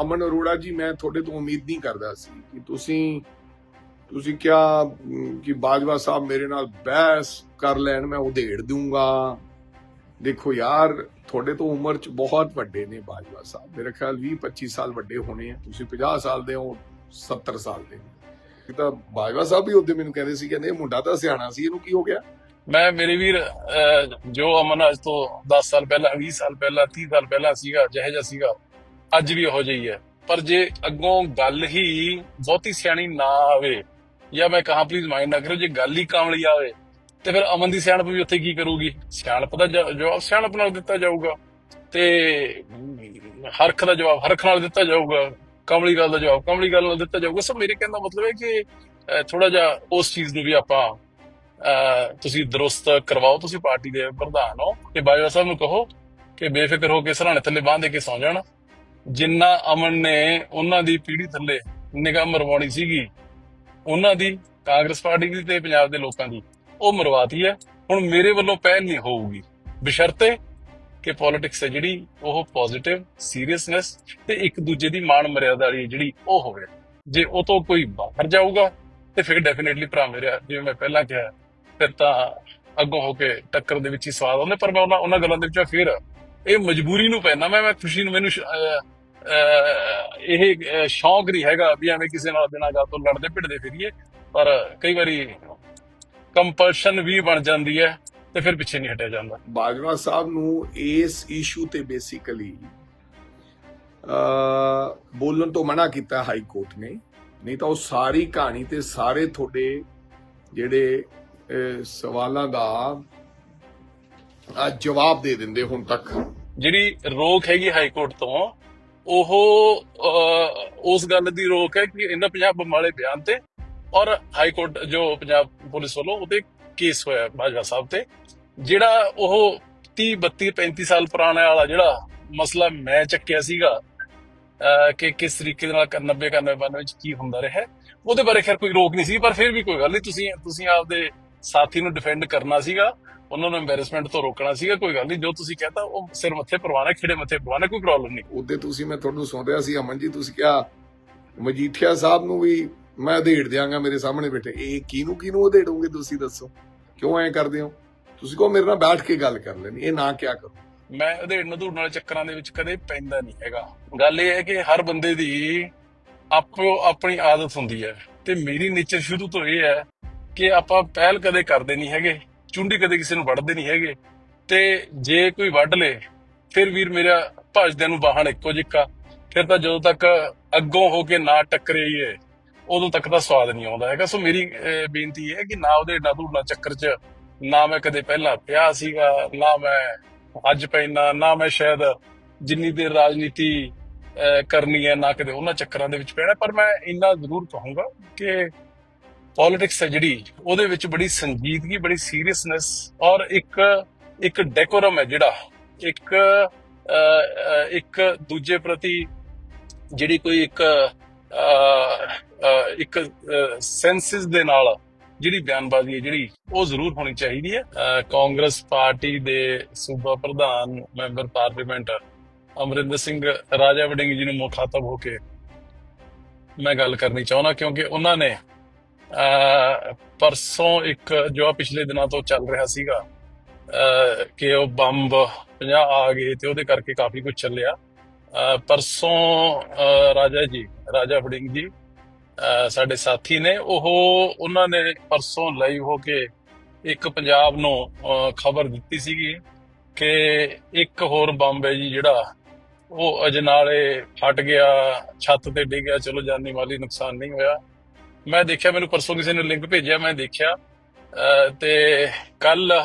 ਅਮਨ ਅਰੋੜਾ ਜੀ, ਮੈਂ ਤੁਹਾਡੇ ਤੋਂ ਉਮੀਦ ਨਹੀਂ ਕਰਦਾ ਸੀ ਕਿ ਤੁਸੀਂ ਤੁਸੀਂ ਕਿਹਾ ਕਿ ਬਾਜਵਾ ਸਾਹਿਬ ਮੇਰੇ ਨਾਲ ਬਹਿਸ ਕਰ ਲੈਣ, ਮੈਂ ਉਧੇੜ ਦੂੰਗਾ। ਦੇਖੋ ਯਾਰ, ਤੁਹਾਡੇ ਤੋਂ ਉਮਰ ਚ ਬਹੁਤ ਵੱਡੇ ਨੇ ਬਾਜਵਾ ਸਾਹਿਬ। ਮੇਰੇ ਖਿਆਲ 20 25 ਸਾਲ ਵੱਡੇ ਹੋਣੇ ਆ। ਤੁਸੀਂ 50 ਸਾਲ ਦੇ ਹੋ 70 ਸਾਲ ਦੇ ਤਾਂ ਬਾਜਵਾ ਸਾਹਿਬ ਵੀ ਉਹਦੇ ਮੈਨੂੰ ਕਹਿੰਦੇ ਸੀ, ਕਹਿੰਦੇ ਇਹ ਮੁੰਡਾ ਤਾਂ ਸਿਆਣਾ ਸੀ, ਇਹਨੂੰ ਕੀ ਹੋ ਗਿਆ? ਮੈਂ, ਮੇਰੇ ਵੀਰ ਜੋ ਅਮਨ ਅੱਜ ਤੋਂ 10 ਸਾਲ ਪਹਿਲਾਂ 20 ਸਾਲ ਪਹਿਲਾਂ 30 ਸਾਲ ਪਹਿਲਾਂ ਸੀਗਾ, ਜਿਹੋ ਜਿਹਾ ਸੀਗਾ ਅੱਜ ਵੀ ਇਹੋ ਜਿਹੀ ਹੈ। ਪਰ ਜੇ ਅੱਗੋਂ ਗੱਲ ਹੀ ਬਹੁਤੀ ਸਿਆਣੀ ਨਾ ਆਵੇ, ਜਾਂ ਮੈਂ ਕਹਾਂ ਪਲੀਜ਼ ਮਾਈਂਡ ਨਾ ਕਰੋ ਜੇ ਗੱਲ ਹੀ ਕਾਮਲੀ ਆਵੇ, ਤੇ ਫਿਰ ਅਮਨ ਦੀ ਸਿਆਣਪ ਵੀ ਉੱਥੇ ਕੀ ਕਰੂਗੀ? ਸਿਆਣਪ ਦਾ ਜਵਾਬ ਸਿਆਣਪ ਨਾਲ ਦਿੱਤਾ ਜਾਊਗਾ। ਤੇ ਹਰਖ ਦਾ ਜਵਾਬ, ਹਰਖ ਨਾਲ ਦਿੱਤਾ ਜਾਊਗਾ। ਕਮਲੀ ਗੱਲ ਦਾ ਜਵਾਬ ਕਮਲੀ ਗੱਲ ਨਾਲ ਦਿੱਤਾ ਜਾਊਗਾ। ਸੋ ਮੇਰੇ ਕਹਿਣ ਦਾ ਮਤਲਬ ਹੈ ਕਿ ਥੋੜਾ ਜਿਹਾ ਉਸ ਚੀਜ਼ ਨੂੰ ਵੀ ਆਪਾਂ ਅਹ ਤੁਸੀਂ ਦਰੁਸਤ ਕਰਵਾਓ, ਤੁਸੀਂ ਪਾਰਟੀ ਦੇ ਪ੍ਰਧਾਨ ਹੋ। ਤੇ ਬਾਜਵਾ ਸਾਹਿਬ ਨੂੰ ਕਹੋ ਕਿ ਬੇਫਿਕਰ ਹੋ ਕੇ ਸਰਾਣੇ ਥੱਲੇ ਬਾਂਹ ਦੇ ਕੇ ਸੌਂ ਜਾਣਾ। ਜਿੰਨਾ ਅਮਨ ਨੇ ਉਹਨਾਂ ਦੀ ਪੀੜ੍ਹੀ ਥੱਲੇ ਨਿਗਾਹ ਮਰਵਾਉਣੀ ਸੀਗੀ, ਉਹਨਾਂ ਦੀ ਕਾਂਗਰਸ ਪਾਰਟੀ ਦੀ ਤੇ ਪੰਜਾਬ ਦੇ ਲੋਕਾਂ ਦੀ, ਉਹ ਮਰਵਾਤੀ ਹੈ। ਹੁਣ ਮੇਰੇ ਵੱਲੋਂ ਪਹਿਲ ਨਹੀਂ ਹੋਊਗੀ। ਬਸ਼ਰਤੇ ਕਿ ਪੋਲਿਟਿਕਸ ਹੈ ਜਿਹੜੀ, ਉਹ ਪੋਜ਼ਿਟਿਵ ਸੀਰੀਅਸਨੈਸ ਤੇ ਇੱਕ ਦੂਜੇ ਦੀ ਮਾਣ ਮਰਿਆਦਾ ਵਾਲੀ ਜਿਹੜੀ, ਉਹ ਹੋਵੇ। ਜੇ ਉਹ ਤੋਂ ਕੋਈ ਬਾਹਰ ਜਾਊਗਾ, ਤੇ ਫਿਰ ਡੈਫੀਨਿਟਲੀ ਭਰਾ ਮੇਰਾ, ਜਿਵੇਂ ਮੈਂ ਪਹਿਲਾਂ ਕਿਹਾ, ਫਿਰ ਤਾਂ ਅੱਗੋਂ ਹੋ ਕੇ ਟੱਕਰ ਦੇ ਵਿੱਚ ਹੀ ਸਵਾਦ ਆਉਂਦੇ, ਪਰ ਮੈਂ ਉਹਨਾਂ ਉਹਨਾਂ ਗੱਲਾਂ ਦੇ ਵਿੱਚੋਂ ਫਿਰ ਇਹ ਮਜਬੂਰੀ ਨੂੰ ਪੈਣਾ, ਮੈਂ ਮੈਂ ਖੁਸ਼ੀ ਨੂੰ, ਮੈਨੂੰ ਇਹ ਸ਼ੌਂਕ ਨਹੀਂ ਹੈਗਾ ਵੀ ਐਵੇਂ ਕਿਸੇ ਨਾਲ ਬਿਨਾਂ ਗੱਲ ਤੋਂ ਲੜਦੇ ਭਿੜਦੇ ਫਿਰੀਏ, ਪਰ ਕਈ ਵਾਰੀ ਕੰਪਲਸ਼ਨ ਵੀ ਬਣ ਜਾਂਦੀ ਹੈ ਤੇ ਫਿਰ ਪਿੱਛੇ ਨਹੀਂ ਹਟਿਆ ਜਾਂਦਾ। ਬਾਜਵਾ ਸਾਹਿਬ ਨੂੰ ਇਸ ਇਸ਼ੂ ਤੇ ਬੇਸਿਕਲੀ ਅ ਬੋਲਣ ਤੋਂ ਮਨਾ ਕੀਤਾ ਹਾਈ ਕੋਰਟ ਨੇ, ਨਹੀਂ ਤਾਂ ਉਹ ਸਾਰੀ ਕਹਾਣੀ ਤੇ ਸਾਰੇ ਤੁਹਾਡੇ ਜਿਹੜੇ ਸਵਾਲਾਂ ਦਾ ਜਵਾਬ ਦੇ ਦਿੰਦੇ ਹੁਣ ਤੱਕ। ਜਿਹੜੀ ਰੋਕ ਹੈਗੀ ਹਾਈ ਕੋਰਟ ਤੋਂ, ਉਹ ਉਸ ਗੱਲ ਦੀ ਰੋਕ ਹੈ ਕਿ ਇਹਨਾਂ ਪੰਜਾਬ ਵਾਲੇ ਬਿਆਨ ਤੇ ਔਰ ਹਾਈ ਕੋਰਟ ਜੋ ਪੰਜਾਬ ਪੁਲਿਸ ਵੱਲੋਂ ਉਹਤੇ ਕੇਸ ਹੋਇਆ ਬਾਜਵਾ ਸਾਹਿਬ ਤੇ, ਜਿਹੜਾ ਉਹ 30 32 35 ਸਾਲ ਪੁਰਾਣਾ ਵਾਲਾ ਜਿਹੜਾ ਮਸਲਾ ਮੈਂ ਚੱਕਿਆ ਸੀਗਾ ਕਿ ਕਿਸ ਤਰੀਕੇ ਨਾਲ 90 91 ਵਿੱਚ ਕੀ ਹੁੰਦਾ ਰਿਹਾ, ਉਹਦੇ ਬਾਰੇ ਖੈਰ ਕੋਈ ਰੋਕ ਨਹੀਂ ਸੀ, ਪਰ ਫਿਰ ਵੀ ਕੋਈ ਗੱਲ ਨਹੀਂ, ਤੁਸੀਂ ਤੁਸੀਂ ਆਪਦੇ ਸਾਥੀ ਨੂੰ ਡਿਫੈਂਡ ਕਰਨਾ ਸੀਗਾ ਉਹਨਾਂ ਨੂੰ ਐਮਬੈਰਸਮੈਂਟ ਤੋਂ ਰੋਕਣਾ ਸੀਗਾ ਕੋਈ ਗੱਲ ਨਹੀਂ ਜੋ ਤੁਸੀਂ ਕਹਤਾ ਉਹ ਸਿਰ ਮੱਥੇ ਪਰਵਾਨਾ ਖਿੜੇ ਮੱਥੇ ਪਰਵਾਨਾ ਕੋਈ ਪ੍ਰੋਬਲਮ ਨਹੀਂ। ਉਹਦੇ ਤੁਸੀਂ ਮੈਂ ਤੁਹਾਨੂੰ ਸੁਣ ਰਿਹਾ ਸੀ ਅਮਨ ਜੀ ਤੁਸੀਂ ਕਿਹਾ ਮਜੀਠੀਆ ਸਾਹਿਬ ਨੂੰ ਵੀ ਮੈਂ ਉਧੇੜ ਦਿਆਂਗਾ ਮੇਰੇ ਸਾਹਮਣੇ ਬੈਠੇ। ਇਹ ਕਿਹਨੂੰ ਕਿਹਨੂੰ ਉਧੇੜੋਗੇ ਤੁਸੀਂ ਦੱਸੋ? ਕਿਉਂ ਐਂ ਕਰਦੇ ਹੋ? ਤੁਸੀਂ ਕਹੋ ਮੇਰੇ ਨਾਲ ਬੈਠ ਕੇ ਗੱਲ ਕਰ ਲੈਣੀ ਇਹ ਨਾ ਕਿਆ ਕਰੋ। ਮੈਂ ਉਹਦੇ ਨਦੂੜ ਨਾਲ ਚੱਕਰਾਂ ਦੇ ਵਿੱਚ ਕਦੇ ਪੈਂਦਾ ਨਹੀਂ ਹੈਗਾ। ਗੱਲ ਇਹ ਹੈ ਕਿ ਹਰ ਬੰਦੇ ਦੀ ਆਪੋ ਆਪਣੀ ਆਦਤ ਹੁੰਦੀ ਹੈ ਤੇ ਮੇਰੀ ਨੇਚਰ ਸ਼ੁਰੂ ਤੋਂ ਇਹ ਹੈ ਕਿ ਆਪਾਂ ਪਹਿਲ ਕਦੇ ਕਰਦੇ ਨਹੀਂ ਹੈਗੇ ਚੁੰਡੀ ਕਦੇ ਕਿਸੇ ਨੂੰ ਵੱਢਦੇ ਨਹੀਂ ਹੈਗੇ। ਤੇ ਜੇ ਕੋਈ ਵੱਢ ਲੇ ਫਿਰ ਵੀਰ ਮੇਰਾ ਭਜਦਿਆਂ ਨੂੰ ਬਾਹਣ ਇੱਕੋ ਜਿੱਕਾ। ਫਿਰ ਤਾਂ ਜਦੋਂ ਤੱਕ ਅੱਗੋਂ ਹੋ ਕੇ ਨਾ ਟੱਕਰੇਈਏ ਉਦੋਂ ਤੱਕ ਤਾਂ ਸਵਾਦ ਨਹੀਂ ਆਉਂਦਾ ਹੈਗਾ। ਸੋ ਮੇਰੀ ਬੇਨਤੀ ਇਹ ਹੈ ਕਿ ਨਾ ਉਹਦੇ ਨਦੂੜ ਨਾਲ ਚੱਕਰ 'ਚ ਨਾ ਮੈਂ ਕਦੇ ਪਹਿਲਾਂ ਪਿਆ ਸੀਗਾ ਨਾ ਮੈਂ ਅੱਜ ਪੈਣਾ ਨਾ ਮੈਂ ਸ਼ਾਇਦ ਜਿੰਨੀ ਦੇਰ ਰਾਜਨੀਤੀ ਅਹ, ਕਰਨੀ ਹੈ ਨਾ ਕਦੇ ਉਹਨਾਂ ਚੱਕਰਾਂ ਦੇ ਵਿੱਚ ਪੈਣਾ। ਪਰ ਮੈਂ ਇੰਨਾ ਜ਼ਰੂਰ ਕਹੂੰਗਾ ਕਿ ਪੋਲਿਟਿਕਸ ਹੈ ਜਿਹੜੀ ਉਹਦੇ ਵਿੱਚ ਬੜੀ ਸੰਜੀਦਗੀ ਬੜੀ ਸੀਰੀਅਸਨੈਸ ਔਰ ਇੱਕ ਇੱਕ ਡੈਕੋਰਮ ਹੈ ਜਿਹੜਾ ਇੱਕ ਇੱਕ ਦੂਜੇ ਪ੍ਰਤੀ ਜਿਹੜੀ ਕੋਈ ਇੱਕ ਇੱਕ ਸੈਂਸਿਸ ਦੇ ਨਾਲ ਜਿਹੜੀ ਬਿਆਨਬਾਜ਼ੀ ਹੈ ਜਿਹੜੀ ਉਹ ਜ਼ਰੂਰ ਹੋਣੀ ਚਾਹੀਦੀ ਹੈ। ਅਹ, ਕਾਂਗਰਸ ਪਾਰਟੀ ਦੇ ਸੂਬਾ ਪ੍ਰਧਾਨ ਮੈਂਬਰ ਪਾਰਲੀਮੈਂਟ ਅਮਰਿੰਦਰ ਸਿੰਘ ਰਾਜਾ ਵੜਿੰਗ ਜੀ ਨੂੰ ਮੁਖਾਤਬ ਹੋ ਕੇ ਮੈਂ ਗੱਲ ਕਰਨੀ ਚਾਹੁੰਦਾ ਕਿਉਂਕਿ ਉਹਨਾਂ ਨੇ ਪਰਸੋਂ ਇੱਕ ਜੋ ਆ ਪਿਛਲੇ ਦਿਨਾਂ ਤੋਂ ਚੱਲ ਰਿਹਾ ਸੀਗਾ ਅਹ, ਕਿ ਉਹ ਬੰਬ 50 ਆ ਗਏ ਤੇ ਉਹਦੇ ਕਰਕੇ ਕਾਫੀ ਕੁਝ ਚੱਲਿਆ। ਅਹ, ਪਰਸੋਂ ਅਹ, ਰਾਜਾ ਜੀ ਰਾਜਾ ਵੜਿੰਗ ਜੀ ਅਹ, ਸਾਡੇ ਸਾਥੀ ਨੇ ਉਹ ਉਹਨਾਂ ਨੇ ਪਰਸੋਂ ਲਾਈਵ ਹੋ ਕੇ ਇੱਕ ਪੰਜਾਬ ਨੂੰ ਖਬਰ ਦਿੱਤੀ ਸੀਗੀ ਕਿ ਇੱਕ ਹੋਰ ਬੰਬ ਹੈ ਜੀ ਜਿਹੜਾ ਉਹ ਅਜਨਾਲੇ ਫਟ ਗਿਆ ਛੱਤ ਤੇ ਡਿੱਗਿਆ ਚਲੋ ਜਾਨੀ ਮਾਲੀ ਨੁਕਸਾਨ ਨਹੀਂ ਹੋਇਆ। ਮੈਂ ਦੇਖਿਆ ਮੈਨੂੰ ਪਰਸੋਂ ਕਿਸੇ ਨੇ ਲਿੰਕ ਭੇਜਿਆ ਮੈਂ ਦੇਖਿਆ। ਅਹ, ਤੇ ਕੱਲ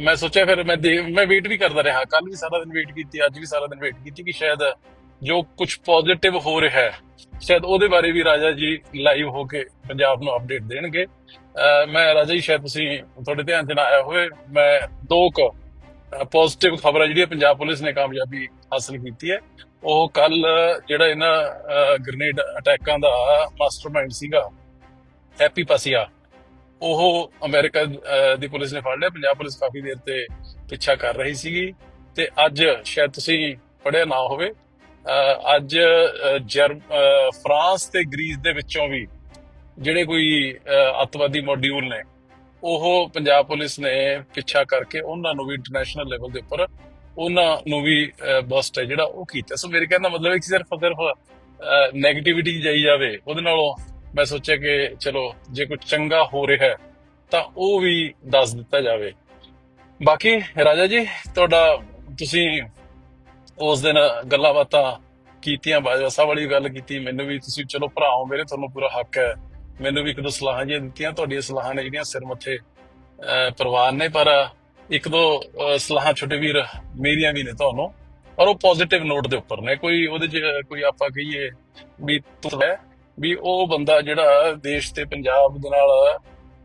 ਮੈਂ ਸੋਚਿਆ ਫਿਰ ਮੈਂ ਦੇ- ਮੈਂ ਵੇਟ ਵੀ ਕਰਦਾ ਰਿਹਾ। ਕੱਲ ਵੀ ਸਾਰਾ ਦਿਨ ਵੇਟ ਕੀਤੀ ਅੱਜ ਵੀ ਸਾਰਾ ਦਿਨ ਵੇਟ ਕੀਤੀ ਕਿ ਸ਼ਾਇਦ ਜੋ ਕੁਝ ਪੋਜ਼ਿਟਿਵ ਹੋ ਰਿਹਾ ਹੈ ਸ਼ਾਇਦ ਉਹਦੇ ਬਾਰੇ ਵੀ ਰਾਜਾ ਜੀ ਲਾਈਵ ਹੋ ਕੇ ਪੰਜਾਬ ਨੂੰ ਅਪਡੇਟ ਦੇਣਗੇ। ਮੈਂ ਰਾਜਾ ਜੀ ਸ਼ਾਇਦ ਤੁਸੀਂ ਤੁਹਾਡੇ ਧਿਆਨ 'ਚ ਨਾ ਆਇਆ ਹੋਵੇ ਮੈਂ ਦੋ ਕੁ ਪੋਜ਼ਿਟਿਵ ਹੈ ਜਿਹੜੀ ਪੰਜਾਬ ਪੁਲਿਸ ਨੇ ਕਾਮਯਾਬੀ ਹਾਸਲ ਕੀਤੀ ਹੈ। ਉਹ ਕੱਲ ਜਿਹੜਾ ਇਹਨਾਂ ਗ੍ਰੇਨੇਡ ਅਟੈਕਾਂ ਦਾ ਮਾਸਟਰਮਾਈਂਡ ਸੀਗਾ, ਹੈਪੀ ਪਸੀਆ, ਉਹ ਅਮਰੀਕਾ ਦੀ ਪੁਲਿਸ ਨੇ ਫੜ ਲਿਆ। ਪੰਜਾਬ ਪੁਲਿਸ ਕਾਫੀ ਦੇਰ ਤੇ ਪਿੱਛਾ ਕਰ ਰਹੀ ਸੀਗੀ ਤੇ ਅੱਜ ਸ਼ਾਇਦ ਤੁਸੀਂ ਪੜਿਆ ਨਾ ਹੋਵੇ ਅੱਜ ਜਰਮ ਫਰਾਂਸ ਤੇ ਗ੍ਰੀਸ ਦੇ ਵਿੱਚੋਂ ਵੀ ਜਿਹੜੇ ਕੋਈ, ਅਹ, ਅੱਤਵਾਦੀ ਮੋਡਿਊਲ ਨੇ ਉਹ ਪੰਜਾਬ ਪੁਲਿਸ ਨੇ ਪਿੱਛਾ ਕਰਕੇ ਉਹਨਾਂ ਨੂੰ ਵੀ ਇੰਟਰਨੈਸ਼ਨਲ ਲੈਵਲ ਦੇ ਉੱਪਰ ਉਹਨਾਂ ਨੂੰ ਵੀ ਬਸਟ ਹੈ ਜਿਹੜਾ ਉਹ ਕੀਤਾ। ਸੋ ਮੇਰੇ ਕਹਿਣ ਦਾ ਮਤਲਬ ਹੈ ਸਿਰਫ ਸਿਰਫ 네ਗੇਟਿਵਿਟੀ ਜਾਈ ਜਾਵੇ, ਉਹਦੇ ਨਾਲੋਂ ਮੈਂ ਸੋਚਿਆ ਕਿ ਚਲੋ, ਜੇ ਕੁਝ ਚੰਗਾ ਹੋ ਰਿਹਾ ਹੈ, ਤਾਂ ਉਹ ਵੀ ਦੱਸ ਦਿੱਤਾ ਜਾਵੇ। ਬਾਕੀ, ਰਾਜਾ ਜੀ, ਤੁਹਾਡਾ, ਤੁਸੀਂ ਉਸ ਦਿਨ ਗੱਲਾਂ ਬਾਤਾਂ ਕੀਤੀਆਂ, ਬਾਜਵਾ ਸਾਹਿਬ ਵਾਲੀ ਗੱਲ ਕੀਤੀ, ਮੈਨੂੰ ਵੀ ਤੁਸੀਂ, ਚਲੋ ਭਰਾ ਹੋ ਮੇਰੇ, ਤੁਹਾਨੂੰ ਪੂਰਾ ਹੱਕ ਹੈ। ਮੈਨੂੰ ਵੀ ਇੱਕ ਦੋ ਸਲਾਹਾਂ ਜਿਹੀਆਂ ਦਿੱਤੀਆਂ, ਤੁਹਾਡੀਆਂ ਸਲਾਹਾਂ ਨੇ ਜਿਹੜੀਆਂ ਸਿਰ ਮੱਥੇ ਪਰਵਾਨ ਨੇ, ਪਰ ਇੱਕ ਦੋ ਸਲਾਹਾਂ ਛੋਟੇ ਵੀਰ ਮੇਰੀਆਂ ਵੀ ਨੇ ਤੁਹਾਨੂੰ ਔਰ ਉਹ ਪੋਜ਼ਿਟਿਵ ਨੋਟ ਦੇ ਉੱਪਰ ਨੇ। ਕੋਈ ਉਹਦੇ 'ਚ, ਕੋਈ ਆਪਾਂ ਕਹੀਏ ਵੀ ਤੁਲ ਹੈ, ਵੀ ਉਹ ਬੰਦਾ ਜਿਹੜਾ ਦੇਸ਼ ਤੇ ਪੰਜਾਬ ਦੇ ਨਾਲ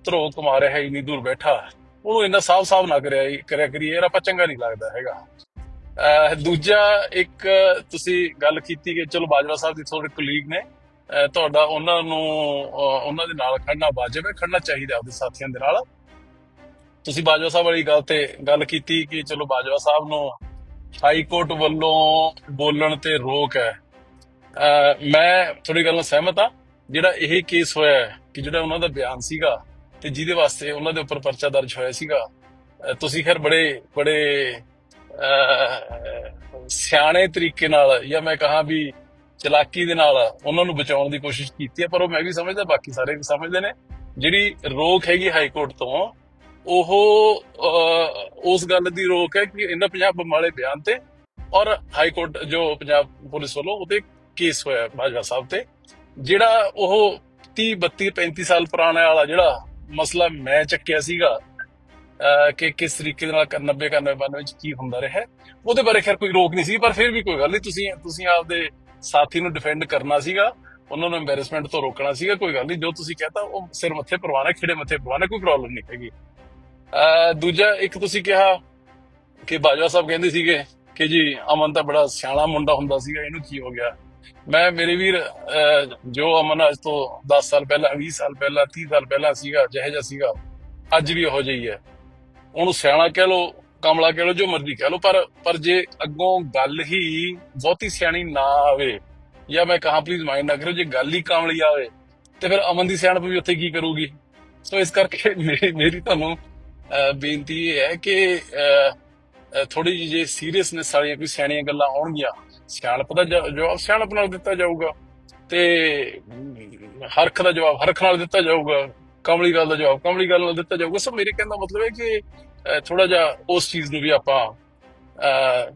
ਧਰੋ ਕਮਾ ਰਿਹਾ ਹੈ ਇੰਨੀ ਦੂਰ ਬੈਠਾ, ਉਹਨੂੰ ਇੰਨਾ ਸਾਫ਼-ਸਾਫ਼ ਨਾ ਕਰਿਆ ਕਰਿਆ ਕਰੀਏ, ਯਾਰ ਆਪਾਂ ਚੰਗਾ ਨਹੀਂ ਲੱਗਦਾ ਹੈਗਾ। ਅਹ, ਦੂਜਾ ਇੱਕ ਤੁਸੀਂ ਗੱਲ ਕੀਤੀ ਕਿ ਚਲੋ ਬਾਜਵਾ ਸਾਹਿਬ ਦੀ ਤੁਹਾਡੇ ਕੁਲੀਗ ਨੇ ਤੁਹਾਡਾ ਉਹਨਾਂ ਨੂੰ ਉਹਨਾਂ ਦੇ ਨਾਲ ਖੜਨਾ ਵਾਜਬ ਹੈ ਖੜਨਾ ਚਾਹੀਦਾ ਆਪਦੇ ਸਾਥੀਆਂ ਦੇ ਨਾਲ। ਤੁਸੀਂ ਬਾਜਵਾ ਸਾਹਿਬ ਵਾਲੀ ਗੱਲ ਤੇ ਗੱਲ ਕੀਤੀ ਕਿ ਚਲੋ ਬਾਜਵਾ ਸਾਹਿਬ ਨੂੰ ਹਾਈ ਕੋਰਟ ਵੱਲੋਂ ਬੋਲਣ ਤੇ ਰੋਕ ਹੈ। ਮੈਂ ਤੁਹਾਡੀ ਗੱਲ ਨਾਲ ਸਹਿਮਤ ਆ ਜਿਹੜਾ ਇਹ ਕੇਸ ਹੋਇਆ ਕਿ ਜਿਹੜਾ ਉਹਨਾਂ ਦਾ ਬਿਆਨ ਸੀਗਾ ਤੇ ਜਿਹਦੇ ਵਾਸਤੇ ਉਹਨਾਂ ਦੇ ਉੱਪਰ ਪਰਚਾ ਦਰਜ ਹੋਇਆ ਸੀਗਾ ਤੁਸੀਂ ਖੈਰ ਬੜੇ ਬੜੇ ਅਹ, ਸਿਆਣੇ ਤਰੀਕੇ ਨਾਲ ਜਾਂ ਮੈਂ ਕਹਾਂ ਵੀ ਚਲਾਕੀ ਦੇ ਨਾਲ ਉਹਨਾਂ ਨੂੰ ਬਚਾਉਣ ਦੀ ਕੋਸ਼ਿਸ਼ ਕੀਤੀ ਹੈ, ਪਰ ਉਹ ਮੈਂ ਵੀ ਸਮਝਦਾ, ਬਾਕੀ ਸਾਰੇ ਵੀ ਸਮਝਦੇ ਨੇ। ਜਿਹੜੀ ਰੋਕ ਹੈਗੀ ਹਾਈ ਕੋਰਟ ਤੋਂ, ਉਹ ਉਸ ਗੱਲ ਦੀ ਰੋਕ ਹੈ ਕਿ ਇਹਨਾਂ ਪੰਜਾਬ ਵਾਲੇ ਬਿਆਨ ਤੇ ਔਰ ਹਾਈ ਕੋਰਟ ਜੋ ਪੰਜਾਬ ਪੁਲਿਸ ਵੱਲੋਂ ਉਹਤੇ ਕੇਸ ਹੋਇਆ ਬਾਜਵਾ ਸਾਹਿਬ ਤੇ, ਜਿਹੜਾ ਉਹ 30 32 35 ਸਾਲ ਪੁਰਾਣਾ ਵਾਲਾ ਜਿਹੜਾ ਮਸਲਾ ਮੈਂ ਚੱਕਿਆ ਸੀਗਾ, ਅਹ, ਕਿ ਕਿਸ ਤਰੀਕੇ ਦੇ ਨਾਲ 90 91 92 ਵਿੱਚ ਕੀ ਹੁੰਦਾ ਰਿਹਾ ਉਹਦੇ ਬਾਰੇ ਖੈਰ ਕੋਈ ਰੋਕ ਨਹੀਂ ਸੀ, ਪਰ ਫਿਰ ਵੀ ਕੋਈ ਗੱਲ ਨਹੀਂ, ਤੁਸੀਂ ਤੁਸੀਂ ਆਪਦੇ ਸਾਥੀ ਨੂੰ ਡਿਫੈਂਡ ਕਰਨਾ ਸੀਗਾ, ਉਹਨਾਂ ਨੂੰ ਐਮਬੈਰਸਮੈਂਟ ਤੋਂ ਰੋਕਣਾ ਸੀਗਾ, ਕੋਈ ਗੱਲ ਨਹੀਂ, ਜੋ ਤੁਸੀਂ ਕਹਤਾ, ਉਹ ਸਿਰ ਮੱਥੇ ਪਰਵਾਨਾ ਖਿੜੇ ਮੱਥੇ ਪਰਵਾਨਾ ਕੋਈ ਪ੍ਰੋਬਲਮ ਨਹੀਂ ਹੈਗੀ। ਦੂਜਾ, ਇੱਕ ਤੁਸੀਂ ਕਿਹਾ ਕਿ ਬਾਜਵਾ ਸਾਹਿਬ ਕਹਿੰਦੇ ਸੀਗੇ ਕਿ ਜੀ, ਅਮਨ ਤਾਂ ਬੜਾ ਸਿਆਣਾ ਮੁੰਡਾ ਹੁੰਦਾ ਸੀਗਾ, ਇਹਨੂੰ ਕੀ ਹੋ ਗਿਆ? ਮੈਂ, ਮੇਰੇ ਵੀਰ, ਅਹ ਜੋ ਅਮਨ ਅੱਜ ਤੋਂ 10 ਸਾਲ ਪਹਿਲਾਂ 20 ਸਾਲ ਪਹਿਲਾਂ 30 ਸਾਲ ਪਹਿਲਾਂ ਸੀਗਾ, ਜਿਹੋ ਜਿਹਾ ਸੀਗਾ, ਅੱਜ ਵੀ ਉਹੋ ਜਿਹੀ ਹੈ। ਉਹਨੂੰ ਸਿਆਣਾ ਕਹਿ ਲੋ ਕਮਲਾ ਕਹਿ ਲੋ ਜੋ ਮਰਜ਼ੀ ਕਹਿ ਲੋ ਪਰ ਪਰ ਜੇ ਅੱਗੋਂ ਗੱਲ ਹੀ ਬਹੁਤੀ ਸਿਆਣੀ ਨਾ ਆਵੇ, ਜਾਂ ਮੈਂ ਕਹਾਂ ਪਲੀਜ਼ ਮਾਈਂਡ ਨਾ ਕਰੋ ਜੇ ਗੱਲ ਹੀ ਕਮਲੀ ਆਵੇ, ਤੇ ਫਿਰ ਅਮਨ ਦੀ ਸਿਆਣਪ ਵੀ ਉੱਥੇ ਕੀ ਕਰੂਗੀ? ਸੋ ਇਸ ਕਰਕੇ ਮੇਰੀ ਮੇਰੀ ਤੁਹਾਨੂੰ ਬੇਨਤੀ ਇਹ ਹੈ ਕਿ ਥੋੜੀ ਜਿਹੀ ਜੇ ਸੀਰੀਅਸਨੈਸ ਵਾਲੀਆਂ ਕੋਈ ਸਿਆਣੀਆਂ ਗੱਲਾਂ ਆਉਣਗੀਆਂ, ਸਿਆਣਪ ਦਾ ਜਵਾਬ ਸਿਆਣਪ ਨਾਲ ਦਿੱਤਾ ਜਾਊਗਾ, ਤੇ, ਹਰਖ ਦਾ ਜਵਾਬ ਹਰਖ ਨਾਲ ਦਿੱਤਾ ਜਾਊਗਾ, ਕਮਲੀ ਗੱਲ ਦਾ ਜਵਾਬ ਕਮਲੀ ਗੱਲ ਨਾਲ ਦਿੱਤਾ ਜਾਊਗਾ। ਸੋ ਮੇਰੇ ਕਹਿਣ ਦਾ ਮਤਲਬ ਹੈ ਕਿ ਥੋੜਾ ਜਿਹਾ ਉਸ ਚੀਜ਼ ਨੂੰ ਵੀ ਆਪਾਂ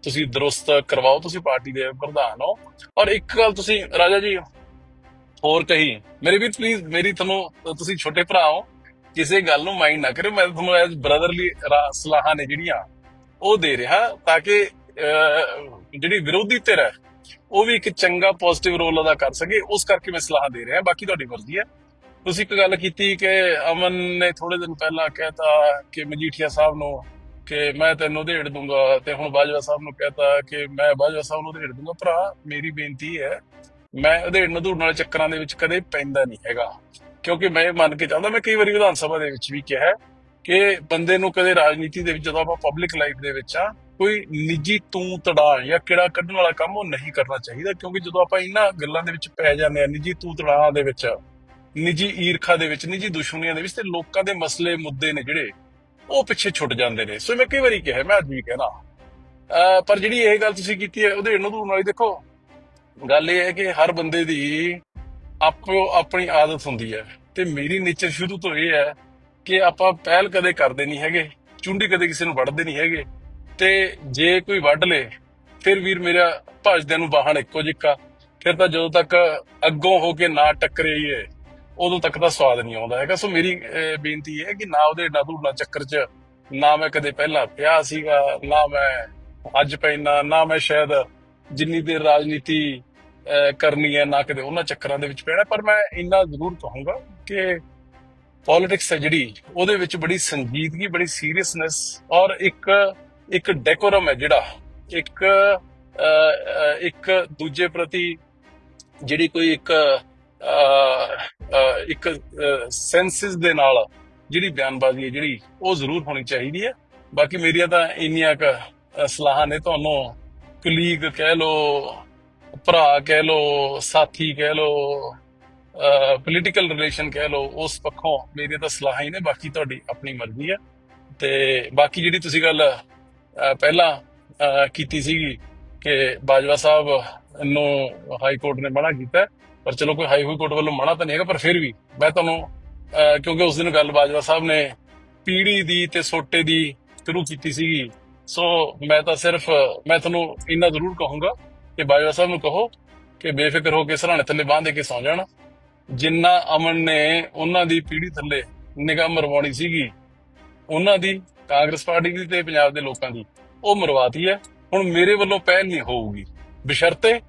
ਤੁਸੀਂ ਦਰੁਸਤ ਕਰਵਾਓ, ਤੁਸੀਂ ਪਾਰਟੀ ਦੇ ਪ੍ਰਧਾਨ ਹੋ। ਔਰ ਇੱਕ ਗੱਲ ਤੁਸੀਂ, ਰਾਜਾ ਜੀ, ਹੋਰ ਕਹੀ। ਮੇਰੇ ਵੀ ਪਲੀਜ਼ ਮੇਰੀ ਤੁਹਾਨੂੰ, ਤੁਸੀਂ ਛੋਟੇ ਭਰਾ ਹੋ, ਕਿਸੇ ਗੱਲ ਨੂੰ ਮਾਈਂਡ ਨਾ ਕਰਿਓ। ਮੈਂ ਤੁਹਾਨੂੰ ਐਜ਼ ਬ੍ਰਦਰਲੀ ਸਲਾਹਾਂ ਨੇ ਜਿਹੜੀਆਂ, ਉਹ ਦੇ ਰਿਹਾ, ਤਾਂ ਕਿ ਜਿਹੜੀ ਵਿਰੋਧੀ ਧਿਰ ਹੈ, ਉਹ ਵੀ ਇੱਕ ਚੰਗਾ ਪੋਜ਼ਿਟਿਵ ਰੋਲ ਅਦਾ ਕਰ ਸਕੇ। ਉਸ ਕਰਕੇ ਮੈਂ ਸਲਾਹ ਦੇ ਰਿਹਾ। ਬਾਕੀ ਤੁਹਾਡੀ ਮਰਜ਼ੀ ਹੈ। ਤੁਸੀਂ ਇੱਕ ਗੱਲ ਕੀਤੀ ਕਿ ਅਮਨ ਨੇ ਥੋੜੇ ਦਿਨ ਪਹਿਲਾਂ ਕਹਿਤਾ ਕਿ ਮਜੀਠੀਆ ਸਾਹਿਬ ਨੂੰ ਕਿ ਮੈਂ ਤੈਨੂੰ ਦੇੜ ਦੂੰਗਾ ਤੇ ਹੁਣ ਬਾਜਵਾ ਸਾਹਿਬ ਨੂੰ ਕਹਿਤਾ ਕਿ ਮੈਂ ਬਾਜਵਾ ਸਾਹਿਬ ਨੂੰ ਦੇੜ ਦੂੰਗਾ। ਭਰਾ, ਮੇਰੀ ਬੇਨਤੀ ਹੈ, ਮੈਂ ਉਹਦੇ ਨਦੂਰ ਨਾਲ ਚੱਕਰਾਂ ਦੇ ਵਿੱਚ ਕਦੇ ਪੈਂਦਾ ਨਹੀਂ ਹੈਗਾ। ਕਿਉਂਕਿ ਮੈਂ ਮੰਨ ਕੇ ਚੱਲਦਾ, ਮੈਂ ਕਈ ਵਾਰੀ ਵਿਧਾਨ ਸਭਾ ਦੇ ਵਿੱਚ ਵੀ ਕਿਹਾ ਕਿ ਬੰਦੇ ਨੂੰ ਕਦੇ ਰਾਜਨੀਤੀ ਦੇ ਵਿੱਚ ਜਦੋਂ ਆਪਾਂ ਪਬਲਿਕ ਲਾਈਫ ਦੇ ਵਿੱਚ ਆ, ਕੋਈ ਨਿੱਜੀ ਤੂੰ ਤੜਾ ਜਾਂ ਕਿਹੜਾ ਕੱਢਣ ਵਾਲਾ ਕੰਮ ਉਹ ਨਹੀਂ ਕਰਨਾ ਚਾਹੀਦਾ। ਕਿਉਂਕਿ ਜਦੋਂ ਆਪਾਂ ਇਹਨਾਂ ਗੱਲਾਂ ਦੇ ਵਿੱਚ ਪੈ ਜਾਂਦੇ ਆ, ਨਿੱਜੀ ਤੂੰ ਤੜਾ ਦੇ ਵਿੱਚ ਨਿੱਜੀ ਈਰਖਾ ਦੇ ਵਿੱਚ, ਨਿੱਜੀ ਦੁਸ਼ਮਣੀਆਂ ਦੇ ਵਿੱਚ ਤੇ ਲੋਕਾਂ ਦੇ ਮਸਲੇ ਮੁੱਦੇ ਨੇ ਜਿਹੜੇ, ਉਹ ਪਿੱਛੇ ਛੁੱਟ ਜਾਂਦੇ ਨੇ। ਸੋ ਮੈਂ ਕਈ ਵਾਰੀ ਕਿਹਾ, ਮੈਂ ਅੱਜ ਵੀ ਕਹਿਣਾ। ਪਰ ਜਿਹੜੀ ਇਹ ਗੱਲ ਤੁਸੀਂ ਕੀਤੀ ਹੈ, ਉਹਦੇ ਨੂੰ ਵਾਲੀ ਦੇਖੋ। ਗੱਲ ਇਹ ਹੈ ਕਿ ਹਰ ਬੰਦੇ ਦੀ ਆਪੋ, ਆਪਣੀ ਆਦਤ ਹੁੰਦੀ ਹੈ। ਤੇ ਮੇਰੀ ਨੇਚਰ ਸ਼ੁਰੂ ਤੋਂ ਇਹ ਹੈ ਕਿ ਆਪਾਂ ਪਹਿਲ ਕਦੇ ਕਰਦੇ ਨਹੀਂ ਹੈਗੇ, ਚੁੰਡੀ ਕਦੇ ਕਿਸੇ ਨੂੰ ਵੱਢਦੇ ਨਹੀਂ ਹੈਗੇ। ਤੇ ਜੇ ਕੋਈ ਵੱਢ ਲੇ, ਫਿਰ ਵੀਰ ਮੇਰਾ ਭਜਦਿਆਂ ਨੂੰ ਬਾਹਣ ਇੱਕੋ ਜਿੱਕਾ ਫਿਰ ਤਾਂ ਜਦੋਂ ਤੱਕ ਅੱਗੋਂ ਹੋ ਕੇ ਨਾ ਟੱਕਰੇ ਉਦੋਂ ਤੱਕ ਦਾ ਸਵਾਦ ਨਹੀਂ ਆਉਂਦਾ ਹੈਗਾ। ਸੋ ਮੇਰੀ ਬੇਨਤੀ ਹੈ ਕਿ ਨਾ ਉਹਦੇ ਨਦੂ ਚੱਕਰ 'ਚ ਨਾ ਮੈਂ ਕਦੇ ਪਹਿਲਾਂ ਪਿਆ ਸੀਗਾ ਨਾ ਮੈਂ ਅੱਜ ਪੈਣਾ ਨਾ ਮੈਂ ਸ਼ਾਇਦ ਜਿੰਨੀ ਦੇਰ ਰਾਜਨੀਤੀ ਕਰਨੀ ਹੈ ਨਾ ਕਦੇ ਉਹਨਾਂ ਚੱਕਰਾਂ ਦੇ ਵਿੱਚ ਪੈਣਾ। ਪਰ ਮੈਂ ਇੰਨਾ ਜ਼ਰੂਰ ਕਹੂੰਗਾ ਕਿ ਪੋਲਿਟਿਕਸ ਹੈ ਜਿਹੜੀ ਉਹਦੇ ਵਿੱਚ ਬੜੀ ਸੰਜੀਦਗੀ ਬੜੀ ਸੀਰੀਅਸਨੈਸ ਔਰ ਇੱਕ ਇੱਕ ਡੈਕੋਰਮ ਹੈ ਜਿਹੜਾ ਇੱਕ ਅਹ, ਇੱਕ ਦੂਜੇ ਪ੍ਰਤੀ ਜਿਹੜੀ ਕੋਈ ਇੱਕ ਇੱਕ ਸੈਂਸਿਸ ਦੇ ਨਾਲ ਜਿਹੜੀ ਬਿਆਨਬਾਜ਼ੀ ਹੈ, ਜਿਹੜੀ ਉਹ ਜ਼ਰੂਰ ਹੋਣੀ ਚਾਹੀਦੀ ਹੈ। ਬਾਕੀ ਮੇਰੀਆਂ ਤਾਂ ਇੰਨੀਆਂ ਕ ਸਲਾਹਾਂ ਨੇ। ਤੁਹਾਨੂੰ ਕਲੀਗ ਕਹਿ ਲੋ ਭਰਾ ਕਹਿ ਲੋ ਸਾਥੀ ਕਹਿ ਲੋ ਪੋਲੀਟੀਕਲ ਰਿਲੇਸ਼ਨ ਕਹਿ ਲੋ ਉਸ ਪੱਖੋਂ ਮੇਰੀਆਂ ਤਾਂ ਸਲਾਹਾਂ ਹੀ ਨੇ। ਬਾਕੀ ਤੁਹਾਡੀ ਆਪਣੀ ਮਰਜ਼ੀ ਹੈ। ਤੇ ਬਾਕੀ ਜਿਹੜੀ ਤੁਸੀਂ ਗੱਲ ਪਹਿਲਾਂ ਕੀਤੀ ਸੀਗੀ ਕਿ ਬਾਜਵਾ ਸਾਹਿਬ ਨੂੰ ਹਾਈ ਕੋਰਟ ਨੇ ਮਨਾ ਕੀਤਾ ਪਰ ਚਲੋ ਕੋਈ ਹਾਈ ਕੋਰਟ ਵੱਲੋਂ ਮਨਾ ਤਾਂ ਨਹੀਂ ਹੈਗਾ ਪਰ ਫਿਰ ਵੀ ਮੈਂ ਤੁਹਾਨੂੰ ਅਹ, ਕਿਉਂਕਿ ਉਸ ਦਿਨ ਗੱਲ ਬਾਜਵਾ ਸਾਹਿਬ ਨੇ ਪੀੜੀ ਦੀ ਤੇ ਸੋਟੇ ਦੀ ਸ਼ੁਰੂ ਕੀਤੀ ਸੀਗੀ। ਸੋ ਮੈਂ ਤਾਂ ਸਿਰਫ ਮੈਂ ਤੁਹਾਨੂੰ ਇੰਨਾ ਜ਼ਰੂਰ ਕਹੂੰਗਾ ਕਿ ਬਾਜਵਾ ਸਾਹਿਬ ਨੂੰ ਕਹੋ ਕਿ ਬੇਫਿਕਰ ਹੋ ਕੇ ਸਰਾਣੇ ਥੱਲੇ ਬਾਂਹ ਦੇ ਕੇ ਸੌਂ ਜਾਣਾ। ਜਿੰਨਾ ਅਮਨ ਨੇ ਉਹਨਾਂ ਦੀ ਪੀੜੀ ਥੱਲੇ ਨਿਗਾਹ ਮਰਵਾਉਣੀ ਸੀਗੀ ਉਹਨਾਂ ਦੀ ਕਾਂਗਰਸ ਪਾਰਟੀ ਦੀ ਤੇ ਪੰਜਾਬ ਦੇ ਲੋਕਾਂ ਦੀ ਉਹ ਮਰਵਾਤੀ ਹੈ। ਹੁਣ ਮੇਰੇ ਵੱਲੋਂ ਪਹਿਲ ਨਹੀਂ ਹੋਊਗੀ। ਬਸ਼ਰਤੇ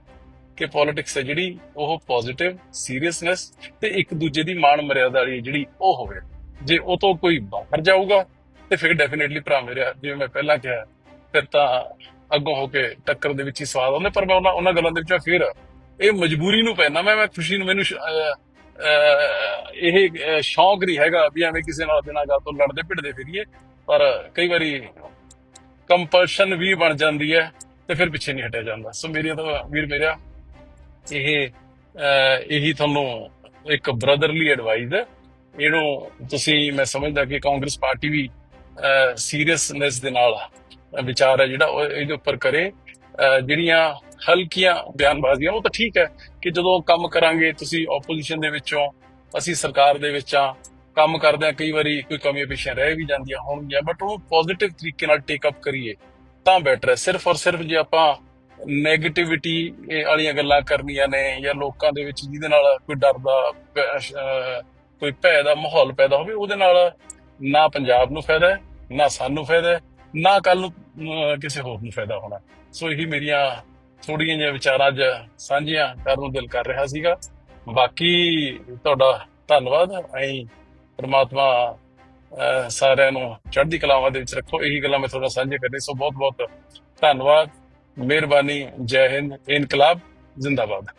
ਕਿ ਪੋਲਿਟਿਕਸ ਹੈ ਜਿਹੜੀ ਉਹ ਪੋਜ਼ਿਟਿਵ ਸੀਰੀਅਸਨੈਸ ਤੇ ਇੱਕ ਦੂਜੇ ਦੀ ਮਾਣ ਮਰਿਆਦਾ ਵਾਲੀ ਜਿਹੜੀ ਉਹ ਹੋਵੇ। ਜੇ ਉਹ ਤੋਂ ਕੋਈ ਬਾਹਰ ਜਾਊਗਾ ਤੇ ਫਿਰ ਡੈਫੀਨਿਟਲੀ ਭਰਾ ਮੇਰਾ ਜਿਵੇਂ ਮੈਂ ਪਹਿਲਾਂ ਕਿਹਾ ਫਿਰ ਤਾਂ ਅੱਗੋਂ ਹੋ ਕੇ ਟੱਕਰ ਦੇ ਵਿੱਚ ਹੀ ਸਵਾਦ ਆਉਂਦੇ ਪਰ ਮੈਂ ਉਹਨਾਂ ਉਹਨਾਂ ਗੱਲਾਂ ਦੇ ਵਿੱਚੋਂ ਫਿਰ ਇਹ ਮਜਬੂਰੀ ਨੂੰ ਪੈਣਾ ਮੈਂ ਮੈਂ ਖੁਸ਼ੀ ਨੂੰ ਮੈਨੂੰ ਇਹ ਅਹ, ਸ਼ੌਂਕ ਨਹੀਂ ਹੈਗਾ ਵੀ ਐਵੇਂ ਕਿਸੇ ਨਾਲ ਬਿਨਾਂ ਗੱਲ ਤੋਂ ਲੜਦੇ ਭਿੜਦੇ ਫਿਰੀਏ ਪਰ ਕਈ ਵਾਰੀ ਕੰਪਲਸ਼ਨ ਵੀ ਬਣ ਜਾਂਦੀ ਹੈ ਤੇ ਫਿਰ ਪਿੱਛੇ ਨਹੀਂ ਹਟਿਆ ਜਾਂਦਾ। ਸੋ ਮੇਰੀਆਂ ਤਾਂ ਵੀਰ ਮੇਰਾ ਇਹ ਇਹੀ ਤੁਹਾਨੂੰ ਇੱਕ ਬ੍ਰਦਰਲੀ ਐਡਵਾਈਸ ਹੈ। ਇਹਨੂੰ ਤੁਸੀਂ, ਮੈਂ ਸਮਝਦਾ ਕਿ ਕਾਂਗਰਸ ਪਾਰਟੀ ਵੀ ਸੀਰੀਅਸਨੈਸ ਦੇ ਨਾਲ ਵਿਚਾਰ ਹੈ ਜਿਹੜਾ ਇਹਦੇ ਉੱਪਰ ਕਰੇ। ਜਿਹੜੀਆਂ ਹਲਕੀਆਂ ਬਿਆਨਬਾਜ਼ੀਆਂ, ਉਹ ਤਾਂ ਠੀਕ ਹੈ ਕਿ ਜਦੋਂ ਕੰਮ ਕਰਾਂਗੇ, ਤੁਸੀਂ ਆਪੋਜੀਸ਼ਨ ਦੇ ਵਿੱਚੋਂ, ਅਸੀਂ ਸਰਕਾਰ ਦੇ ਵਿੱਚ ਆ ਕੰਮ ਕਰਦੇ ਆ ਕਈ ਵਾਰੀ ਕੋਈ ਕਮੀਆਂ ਪੇਸ਼ੀਆਂ ਰਹਿ ਵੀ ਜਾਂਦੀਆਂ ਹੋਣਗੀਆਂ ਬਟ ਉਹ ਪੋਜ਼ਿਟਿਵ ਤਰੀਕੇ ਨਾਲ ਟੇਕ ਅਪ ਕਰੀਏ, ਤਾਂ ਬੈਟਰ ਹੈ। ਸਿਰਫ ਔਰ ਸਿਰਫ ਜੇ ਆਪਾਂ 네ਗੇਟਿਵਿਟੀ ਵਾਲੀਆਂ ਗੱਲਾਂ ਕਰਨੀਆਂ ਨੇ ਜਾਂ ਲੋਕਾਂ ਦੇ ਵਿੱਚ ਜਿਹਦੇ ਨਾਲ ਕੋਈ ਡਰ ਦਾ ਕੋਈ ਭੈ ਦਾ ਮਾਹੌਲ ਪੈਦਾ ਹੋਵੇ, ਉਹਦੇ ਨਾਲ ਨਾ ਪੰਜਾਬ ਨੂੰ ਫਾਇਦਾ ਹੈ, ਨਾ ਸਾਨੂੰ ਫਾਇਦਾ ਹੈ, ਨਾ ਕੱਲ ਨੂੰ ਕਿਸੇ ਹੋਰ ਨੂੰ ਫਾਇਦਾ ਹੋਣਾ। ਸੋ ਇਹੀ ਮੇਰੀਆਂ ਥੋੜੀਆਂ ਜਿਹੀਆਂ ਵਿਚਾਰਾਂ ਅੱਜ ਸਾਂਝੀਆਂ ਕਰਨ ਨੂੰ ਦਿਲ ਕਰ ਰਿਹਾ ਸੀਗਾ। ਬਾਕੀ ਤੁਹਾਡਾ ਧੰਨਵਾਦ। ਐਂ ਪਰਮਾਤਮਾ ਸਾਰਿਆਂ ਨੂੰ ਚੜ੍ਹਦੀ ਕਲਾਵਾਂ ਦੇ ਵਿੱਚ ਰੱਖੋ। ਇਹੀ ਗੱਲਾਂ ਮੈਂ ਤੁਹਾਡਾ ਸਾਂਝੇ ਕਰਨੀ ਸੋ ਬਹੁਤ ਬਹੁਤ ਧੰਨਵਾਦ। ਮਿਹਰਬਾਨੀ ਜੈ ਹਿੰਦ ਇਨਕਲਾਬ ਜ਼ਿੰਦਾਬਾਦ।